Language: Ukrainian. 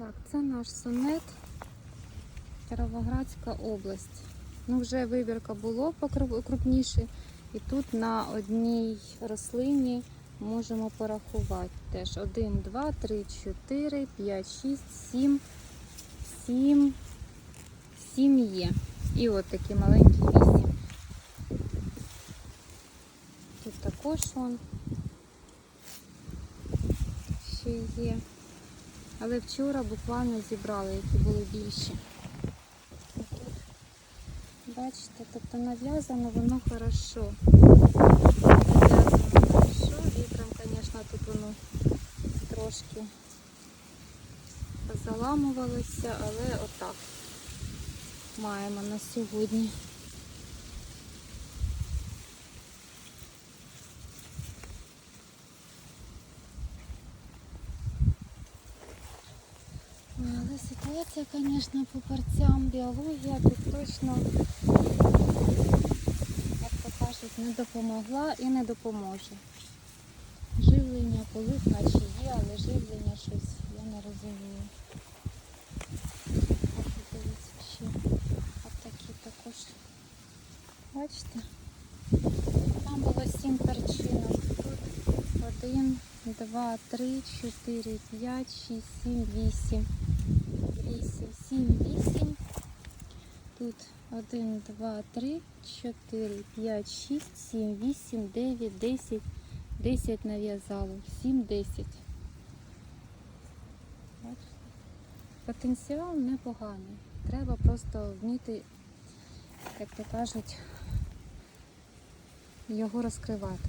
Так, це наш сонет, Кіровоградська область. Ну, вже вибірка було покру- крупніше. І тут на одній рослині можемо порахувати теж 1, 2, 3, 4, 5, 6, 7, 7, 7 є. І от такі маленькі 8. Тут також вон ще є. Але вчора буквально зібрали, які були більші. Бачите, тобто нав'язано воно хорошо. Нав'язано хорошо. Вітром, звісно, тут воно трошки заламувалося, але отак маємо на сьогодні. Але ситуація, звісно, по парцям, біологія тут точно, як то кажуть, не допомогла і не допоможе. Живлення, полив наче є, але живлення щось я не розумію. Так, і дивіться ще. От такі також. Бачите? Там було сім перчинок. Тут один, два, три, чотири, п'ять, шість, сім, вісім. Вісім, сім, вісім. Тут один, два, три, чотири, п'ять, шість, сім, вісім, дев'ять, десять. Десять нав'язало. Сім, десять. Бачите? Потенціал непоганий. Треба просто вміти, як то кажуть, його розкривати.